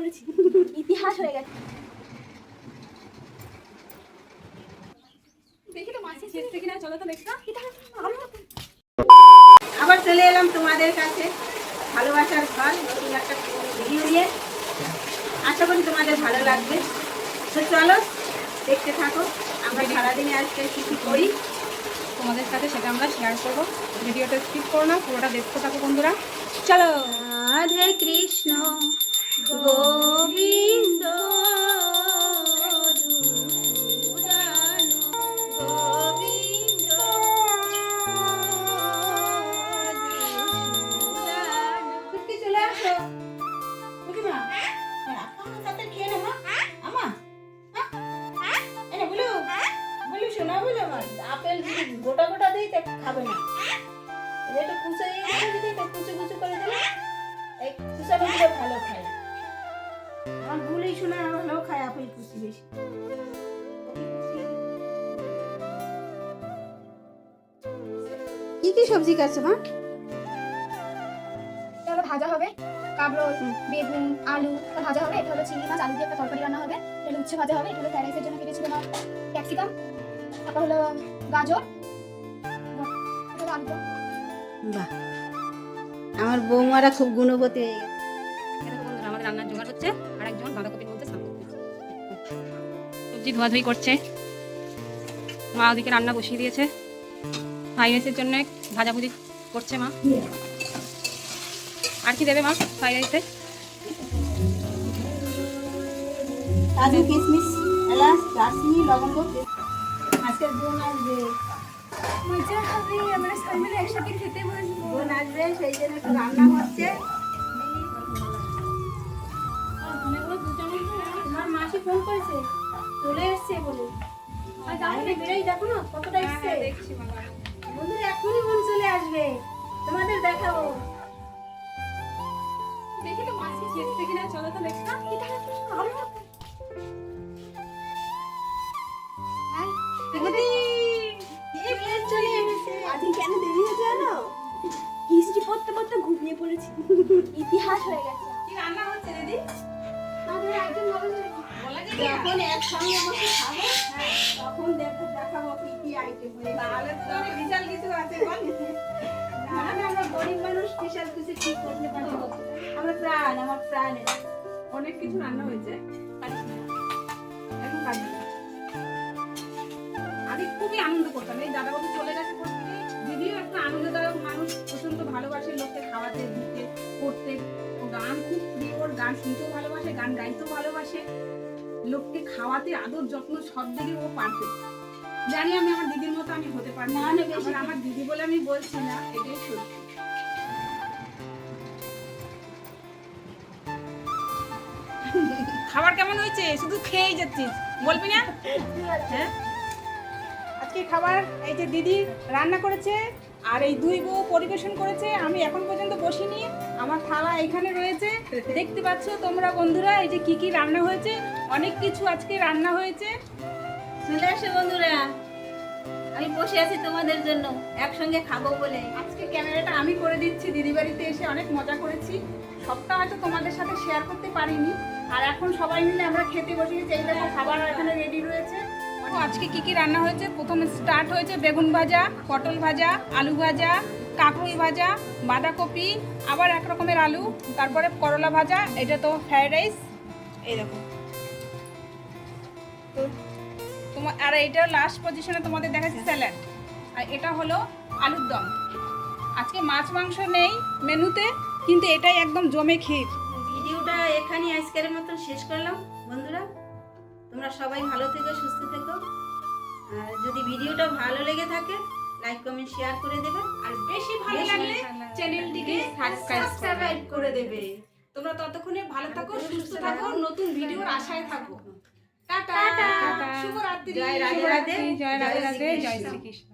পড়েছি ইতিহাস হয়ে গেছে। আবার চলে এলাম তোমাদের কাছে। ভালোবাসার ঘর, নতুন একটা ভিডিও নিয়ে। আশা করি তোমাদের ভালো লাগবে। তো চলো, দেখতে থাকো। আমরা সারাদিনে আজকে কী কী করি? তোমাদের সাথে সেটা আমরা শেয়ার করব। ভিডিওটা স্কিপ করো না, পুরোটা দেখতে থাকো বন্ধুরা। চলো। রাধে কৃষ্ণ। গোবিন্দ বলো মা আপেল যদি গোটা গোটা দিই তা খাবে না। এটা কুচে দিদি তো কুচে কুচে করে দিলে এই কুচানো দিলে ভালো খায়। আমার ভুলেই শোনা ভালো খায় কুচি বেশি। কি কি সবজি কাটছো মা? এটা হলো ভাজা হবে কাবরোল বেগুন আলু ভাজা হবে এটা হলো চিংড়ি মাছ আলু দিয়ে একটা তরকারি রান্না হবে এটা উচ্ছে ভাজা হবে এটা হলো ফ্রাইড রাইসের জন্য কেটেছিল ক্যাপসিকাম তারপর হলো গাজর বাহ আমার বৌমারা খুব গুণবতী হয়ে গেছে। আমাদের রান্নার জোগাড় হচ্ছে? সবজি ধোয়াধুয়ি করছে। মা ওদিকে রান্না বসিয়ে দিয়েছে। ফ্রাইড রাইসের জন্য ভাজাভুজি করছে মা। আর কি দেবে মা ফ্রাইড রাইসে? কাজু কিশমিশ এলাচ দারচিনি লবঙ্গ। আজকের বোন আসবে। মজা হবে আমরা সবাই মিলে একসাথে খেতে বসবো। বোন আসবে সেই জন্য একটু রান্না হচ্ছে। মাসি ফোন করেছে? চলে এসছে বলে। আর তাহলে বেরোই দেখো না কতটা এসছে। বন্ধুরা এখনই বোন চলে আসবে। তোমাদের দেখাবো দেখি তো মাছি ছেড়ে কিনা চলো তো দেখো। আজকে দেরি হয়েছে জানো? হিস্ট্রি পড়তে পড়তে ঘুমিয়ে পড়েছি। ইতিহাস হয়ে গেছে কি রান্না হচ্ছে দিদি? আমাদের একজন যখন একসঙ্গে বসে খাব তখন দেখো দেখাবো কি কি আইটেম হয়ে তাহলে তো বিশাল কিছু আছে বল। না না আমরা গরিব মানুষ বিশাল কিছু ঠিক করতে পারব? আমার প্রাণ আমার প্রাণ। অনেক কিছু রান্না হয়েছে। এখন আমি খুবই আনন্দ করতাম। এই দাদাবাবু চলে গেছে দিদিও একটা আনন্দদায়ক মানুষ প্রচণ্ড ভালোবাসে লোককে খাওয়াতে দিতে করতে। গান খুব প্রিয় ওর গান শুনতেও ভালোবাসে গান গাইতেও ভালোবাসে। লোককে খাওয়াতে আদর যত্ন সব দিকে ও পারফেক্ট জানি আমি আমার দিদির মতো আমি হতে পারি না। আবার আমার দিদি বলে আমি বলছি না এটাই সত্যি। খাবার কেমন হয়েছে? শুধু খেয়েই যাচ্ছিস। বলবি না? হ্যাঁ? আজকে খাবার এই যে দিদি রান্না করেছে আর এই দুই বউ পরিবেশন করেছে আমি এখন পর্যন্ত বসিনি। আমার থালা এখানে রয়েছে। দেখতে পাচ্ছ তোমরা বন্ধুরা এই যে কি কি রান্না হয়েছে? অনেক কিছু আজকে রান্না হয়েছে। চলে আসে বন্ধুরা। আমি বসে আছি তোমাদের জন্য একসঙ্গে খাব বলে। আজকে ক্যামেরাটা আমি করে দিচ্ছি দিদি বাড়িতে এসে অনেক মজা করেছি। সবটা হয়তো তোমাদের সাথে শেয়ার করতে পারিনি। আর এখন সবাই মিলে আমরা খেতে বসে গেছি এই দেখো খাবার এখানে রেডি রয়েছে। আজকে কি কি রান্না হয়েছে? প্রথমে স্টার্ট হয়েছে বেগুন ভাজা পটল ভাজা আলু ভাজা কাঁকড়ি ভাজা বাঁধাকপি আবার এক রকমের আলু তারপরে করলা ভাজা এটা তো ফ্রাইড রাইস এই দেখো। তো তোমার আর এইটা লাস্ট পজিশনে তোমাদের দেখাচ্ছি স্যালাড আর এটা হলো আলুর দম। আজকে মাছ মাংস নেই মেনুতে কিন্তু এটাই একদম জমে ক্ষীর। ভিডিওটা এখানে আজকের মতন শেষ করলাম। বন্ধুরা তোমরা সবাই ভালো থেকো সুস্থ থেকো। আর যদি ভিডিওটা ভালো লেগে থাকে লাইক কমেন্ট শেয়ার করে দেবে। আর বেশি ভালো লাগলে চ্যানেলটিকে সাবস্ক্রাইব করে দেবে। তোমরা ততক্ষণে ভালো থাকো সুস্থ থাকো। নতুন ভিডিওর আশায় থাকো। Tata tata. শুভরাত্রি জয় রাধে রাধে, জয় রাধে রাধে। জয় শ্রীকৃষ্ণ